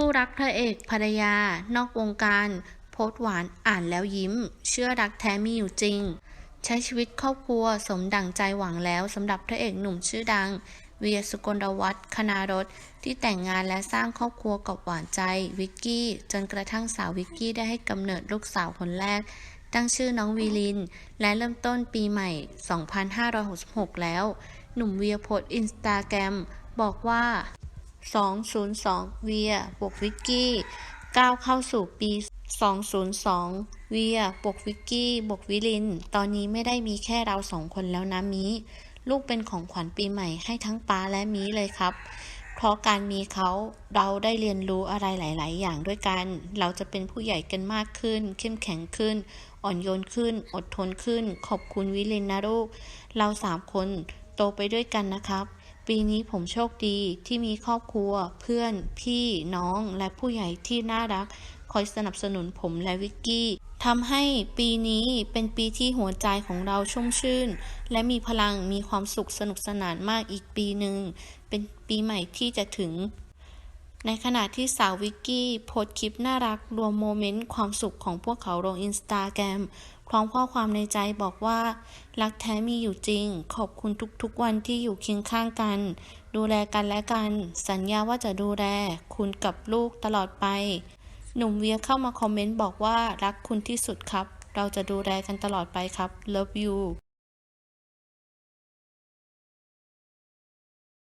คู่รักพระเอกภรรยา นอกวงการโพสหวานอ่านแล้วยิ้ม เชื่อรักแท้มีอยู่จริง ใช้ชีวิตครอบครัวสมดั่งใจหวังแล้วสำหรับพระเอกหนุ่มชื่อดัง เวียสุกลวัฒน์คณารถที่แต่งงานและสร้างครอบครัวกับหวานใจ วิกกี้ จนกระทั่งสาววิกกี้ได้ให้กำเนิดลูกสาวคนแรก ตั้งชื่อน้องวีลิน และเริ่มต้นปีใหม่ 2566 แล้ว หนุ่มเวียโพสอินสตาแกรมบอกว่า 202 เวียบวกวิกกี้ก้าวเข้าสู่ปี 202 เวียบวกวิกกี้บวกวิลิน ตอนนี้ไม่ได้มีแค่เราสองคนแล้วนะมีลูกเป็นของขวัญปีใหม่ให้ทั้งป้าและมีเลยครับ เพราะการมีเขาเราได้เรียนรู้อะไรหลาย ๆ อย่างด้วยกัน เราจะเป็นผู้ใหญ่กันมากขึ้น เข้มแข็งขึ้น อ่อนโยนขึ้น อดทนขึ้น ขอบคุณวิลินนะลูก เราสามคนโตไปด้วยกันนะครับ ปีนี้ผมโชคดีที่มีครอบครัว เพื่อน พี่น้องและผู้ใหญ่ที่น่ารัก คอยสนับสนุนผมและวิกกี้ทำให้ปีนี้เป็นปีที่หัวใจของเราชุ่มชื่น และมีพลังมีความสุขสนุกสนานมากอีกปีหนึ่ง เป็นปีใหม่ที่จะถึง ในขณะที่สาววิกกี้โพสคลิปน่ารักรวมโมเมนต์ความสุขของพวกเขาลงอินสตาแกรมพร้อมข้อความในใจบอกว่า รักแท้มีอยู่จริง ขอบคุณทุกๆวันที่อยู่เคียงข้างกัน ดูแลกันและกัน สัญญาว่าจะดูแล คุณกับลูกตลอดไป หนุ่มเวียเข้ามาคอมเมนต์บอกว่ารักคุณที่สุดครับ เราจะดูแลกันตลอดไปครับ love you